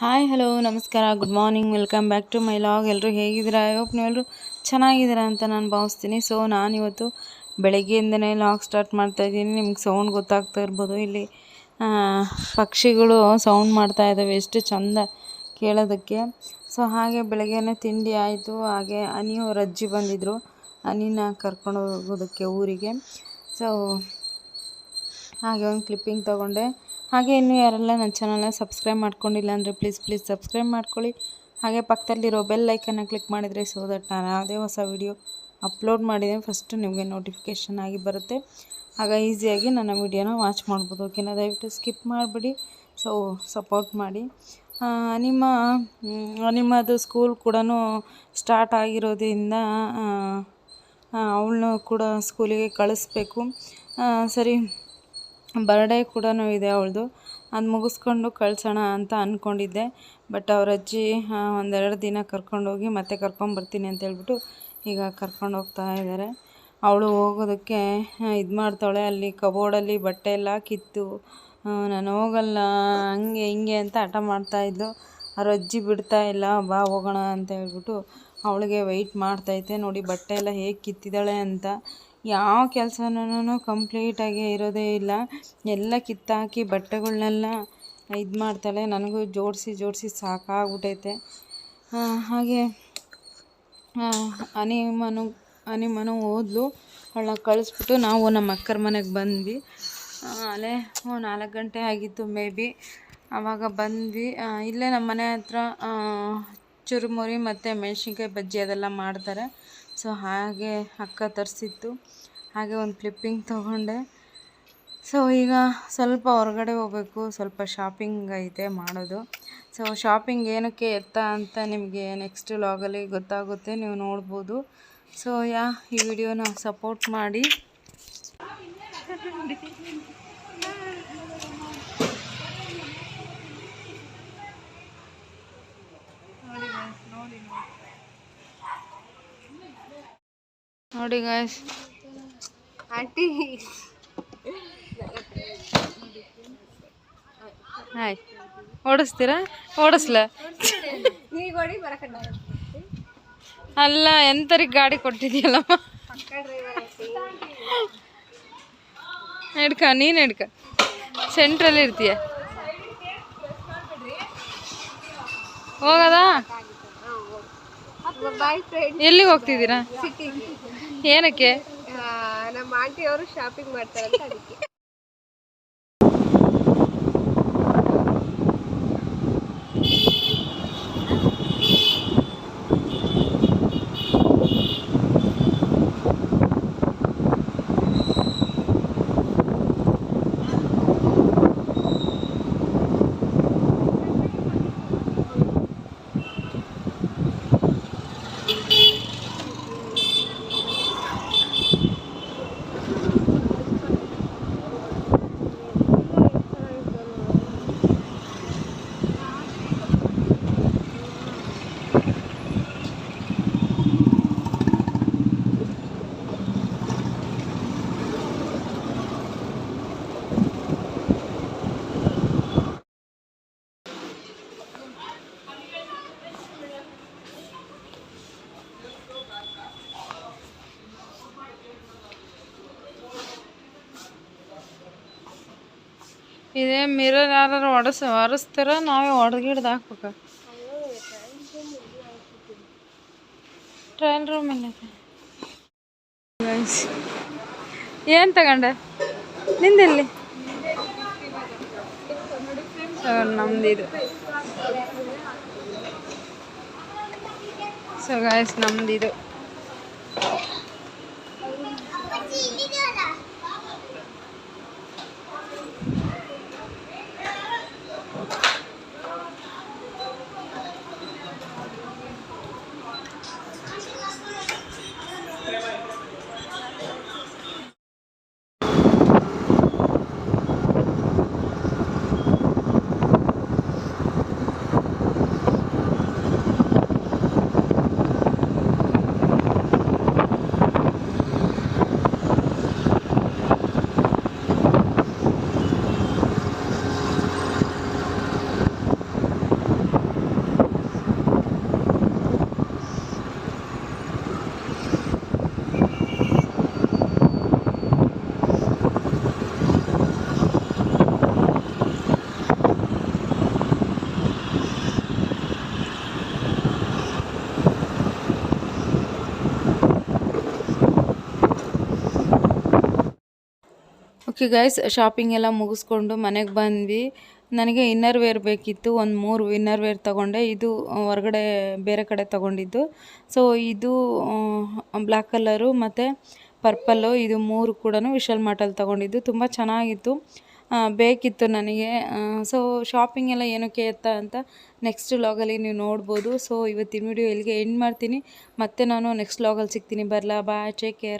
Hi hello ನಮಸ್ಕಾರ good morning welcome back to my log ಎಲ್ಲರೂ ಹೇಗಿದ್ದೀರಾ? ಐ ಹೋಪ್ ನೀವೆಲ್ಲರೂ ಚೆನ್ನಾಗಿದ್ದೀರಾ ಅಂತ ನಾನು ಭಾವಿಸ್ತೀನಿ. ಸೊ ನಾನಿವತ್ತು ಬೆಳಗ್ಗೆಯಿಂದನೇ ಲಾಗ್ ಸ್ಟಾರ್ಟ್ ಮಾಡ್ತಾ ಇದ್ದೀನಿ. ನಿಮ್ಗೆ ಸೌಂಡ್ ಗೊತ್ತಾಗ್ತಾ ಇರ್ಬೋದು. ಇಲ್ಲಿ ಪಕ್ಷಿಗಳು ಸೌಂಡ್ ಮಾಡ್ತಾ ಇದ್ದಾವೆ ಎಷ್ಟು ಚಂದ ಕೇಳೋದಕ್ಕೆ. ಸೊ ಹಾಗೆ ಬೆಳಗ್ಗೆನೇ ತಿಂಡಿ ಆಯಿತು. ಹಾಗೆ ಅನಿಯವ್ರ ಅಜ್ಜಿ ಬಂದಿದ್ದರು ಅನಿನ ಕರ್ಕೊಂಡು ಹೋಗೋದಕ್ಕೆ ಊರಿಗೆ. ಸೊ ಹಾಗೆ ಒಂದು ಕ್ಲಿಪ್ಪಿಂಗ್ ತೊಗೊಂಡೆ. ಹಾಗೆ ಇನ್ನೂ ಯಾರೆಲ್ಲ ನನ್ನ ಚಾನಲ್ನ ಸಬ್ಸ್ಕ್ರೈಬ್ ಮಾಡ್ಕೊಂಡಿಲ್ಲ ಅಂದರೆ ಪ್ಲೀಸ್ ಪ್ಲೀಸ್ ಸಬ್ಸ್ಕ್ರೈಬ್ ಮಾಡ್ಕೊಳ್ಳಿ. ಹಾಗೆ ಪಕ್ಕದಲ್ಲಿರೋ ಬೆಲ್ ಲೈಕನ್ನು ಕ್ಲಿಕ್ ಮಾಡಿದರೆ ಸೊ ದಟ್ ನಾನು ಯಾವುದೇ ಹೊಸ ವಿಡಿಯೋ ಅಪ್ಲೋಡ್ ಮಾಡಿದರೆ ಫಸ್ಟು ನಿಮಗೆ ನೋಟಿಫಿಕೇಷನ್ ಆಗಿ ಬರುತ್ತೆ. ಆಗ ಈಸಿಯಾಗಿ ನನ್ನ ವಿಡಿಯೋನ ವಾಚ್ ಮಾಡ್ಬೋದು. ಓಕೆನಾ ದಯವಿಟ್ಟು ಸ್ಕಿಪ್ ಮಾಡಿಬಿಡಿ. ಸೊ ಸಪೋರ್ಟ್ ಮಾಡಿ. ನಿಮ್ಮ ನಿಮ್ಮದು ಸ್ಕೂಲ್ ಕೂಡ ಸ್ಟಾರ್ಟ್ ಆಗಿರೋದ್ರಿಂದ ಅವಳನ್ನು ಕೂಡ ಸ್ಕೂಲಿಗೆ ಕಳಿಸ್ಬೇಕು. ಸರಿ. ಬರ್ಡೇ ಕೂಡ ಇದೆ ಅವಳದು. ಅದು ಮುಗಿಸ್ಕೊಂಡು ಕಳಿಸೋಣ ಅಂತ ಅಂದ್ಕೊಂಡಿದ್ದೆ ಬಟ್ ಅವ್ರ ಅಜ್ಜಿ ಒಂದೆರಡು ದಿನ ಕರ್ಕೊಂಡೋಗಿ ಮತ್ತೆ ಕರ್ಕೊಂಬರ್ತೀನಿ ಅಂತ ಹೇಳ್ಬಿಟ್ಟು ಈಗ ಕರ್ಕೊಂಡು ಹೋಗ್ತಾ ಇದ್ದಾರೆ ಅವಳು ಹೋಗೋದಕ್ಕೆ ಇದು ಮಾಡ್ತಾಳೆ ಅಲ್ಲಿ ಕಬೋರ್ಡಲ್ಲಿ ಬಟ್ಟೆ ಎಲ್ಲ ಕಿತ್ತು. ನಾನು ಹೋಗಲ್ಲ, ಹಂಗೆ ಹಿಂಗೆ ಅಂತ ಹಠ ಮಾಡ್ತಾಯಿದ್ದು ಅವ್ರ ಅಜ್ಜಿ ಬಿಡ್ತಾ ಇಲ್ಲ, ಬಾ, ಹೋಗೋಣ ಅಂತ ಹೇಳ್ಬಿಟ್ಟು ಅವಳಿಗೆ ವೆಯ್ಟ್ ಮಾಡ್ತೈತೆ ನೋಡಿ, ಬಟ್ಟೆ ಎಲ್ಲ ಹೇಗೆ ಕಿತ್ತಿದ್ದಾಳೆ ಅಂತ. ಯಾವ ಕೆಲಸನೂ ಕಂಪ್ಲೀಟಾಗಿ ಇರೋದೇ ಇಲ್ಲ. ಎಲ್ಲ ಕಿತ್ತಾಕಿ ಬಟ್ಟೆಗಳ್ನೆಲ್ಲ ಇದು ಮಾಡ್ತಾಳೆ. ನನಗೂ ಜೋಡಿಸಿ ಜೋಡಿಸಿ ಸಾಕಾಗ್ಬಿಟೈತೆ. ಹಾಗೆ ಅನಿಮನು ಅನಿಮನು ಹೋದ್ಲು. ಅವಳನ್ನ ಕಳಿಸ್ಬಿಟ್ಟು ನಾವು ನಮ್ಮ ಅಕ್ಕರ ಮನೆಗೆ ಬಂದ್ವಿ. ಅಲ್ಲೇ ನಾಲ್ಕು ಗಂಟೆ ಆಗಿತ್ತು ಮೇ ಬಿ. ಆವಾಗ ಬಂದ್ವಿ. ಇಲ್ಲೇ ನಮ್ಮ ಮನೆ ಹತ್ರ ಚುರುಮುರಿ ಮತ್ತು ಮೆಣಸಿನ್ಕಾಯಿ ಬಜ್ಜಿ ಅದೆಲ್ಲ ಮಾಡ್ತಾರೆ. ಸೊ ಹಾಗೆ ಅಕ್ಕ ತರಿಸಿತ್ತು. ಹಾಗೆ ಒಂದು ಫ್ಲಿಪ್ಪಿಂಗ್ ತೊಗೊಂಡೆ. ಸೊ ಈಗ ಸ್ವಲ್ಪ ಹೊರಗಡೆ ಹೋಗಬೇಕು. ಸ್ವಲ್ಪ ಶಾಪಿಂಗ್ ಐತೆ ಮಾಡೋದು. ಸೊ ಶಾಪಿಂಗ್ ಏನಕ್ಕೆ ಎತ್ತ ಅಂತ ನಿಮಗೆ ನೆಕ್ಸ್ಟ್ ಲಾಗಲ್ಲಿ ಗೊತ್ತಾಗುತ್ತೆ. ನೀವು ನೋಡ್ಬೋದು. ಸೊ ಯಾ, ಈ ವಿಡಿಯೋನ ಸಪೋರ್ಟ್ ಮಾಡಿ. ನೋಡಿ ಗಾಯ್ಸ್ ಆಂಟಿ ಹಾಯ್ ಓಡಿಸ್ತೀರಾ? ಓಡಿಸ್ಲ. ಅಲ್ಲ ಎಂತರಿಗೆ ಗಾಡಿ ಕೊಟ್ಟಿದ್ಯಲ್ಲಮ್ಮ ಡ್ರೈವರ್ ಹಿಡ್ಕ ನೀನು ಹಿಡ್ಕ. ಸೆಂಟ್ರಲ್ಲಿ ಇರ್ತೀಯ. ಹೋಗದಾ? ಎಲ್ಲಿಗೆ ಹೋಗ್ತಿದ್ದೀರಾ? ಏನಕ್ಕೆ? ನಮ್ಮ ಆಂಟಿ ಅವರು ಶಾಪಿಂಗ್ ಮಾಡ್ತಾರಂತ ಅದಕ್ಕೆ. ಇದೇ ಮಿರರ್ ಯಾರು ಒಡಸ್, ಒರೆಸ್ತಾರ, ನಾವೇ ಹೊಡೆಗಿಡ್ದು ಹಾಕ್ಬೇಕ. ಟ್ರೈನ್ ರೂಮ್ ಎಲ್ಲ ಏನು ತಗೊಂಡೆ? ನಿಂದೆಲ್ಲಿ? ಸೊ ನಮ್ದಿದು. ಸೊ ಗಾಯ್ಸ್ ನಮ್ದಿದು. ಓಕೆ ಗೈಸ್ ಶಾಪಿಂಗ್ ಎಲ್ಲ ಮುಗಿಸ್ಕೊಂಡು ಮನೆಗೆ ಬಂದ್ವಿ. ನನಗೆ ಇನ್ನರ್ ವೇರ್ ಬೇಕಿತ್ತು. ಒಂದು ಮೂರು ಇನ್ನರ್ ವೇರ್ ತೊಗೊಂಡೆ. ಇದು ಹೊರಗಡೆ ಬೇರೆ ಕಡೆ ತೊಗೊಂಡಿದ್ದು. ಸೊ ಇದು ಬ್ಲ್ಯಾಕ್ ಕಲರು ಮತ್ತು ಪರ್ಪಲ್ಲು ಇದು ಮೂರು ಕೂಡ ವಿಶಾಲ್ ಮಾರ್ಟಲ್ಲಿ ತೊಗೊಂಡಿದ್ದು. ತುಂಬ ಚೆನ್ನಾಗಿತ್ತು. ಬೇಕಿತ್ತು ನನಗೆ. ಸೊ ಶಾಪಿಂಗ್ ಎಲ್ಲ ಏನಕ್ಕೆ ಎತ್ತ ಅಂತ ನೆಕ್ಸ್ಟ್ ಲಾಗಲ್ಲಿ ನೀವು ನೋಡ್ಬೋದು. ಸೊ ಇವತ್ತಿನ ವಿಡಿಯೋ ಇಲ್ಲಿಗೆ ಎಂಡ್ ಮಾಡ್ತೀನಿ. ಮತ್ತೆ ನಾನು ನೆಕ್ಸ್ಟ್ ಲಾಗಲ್ಲಿ ಸಿಗ್ತೀನಿ. ಬರಲಾ ಬಾಯ್ ಟೇಕ್ ಕೇರ್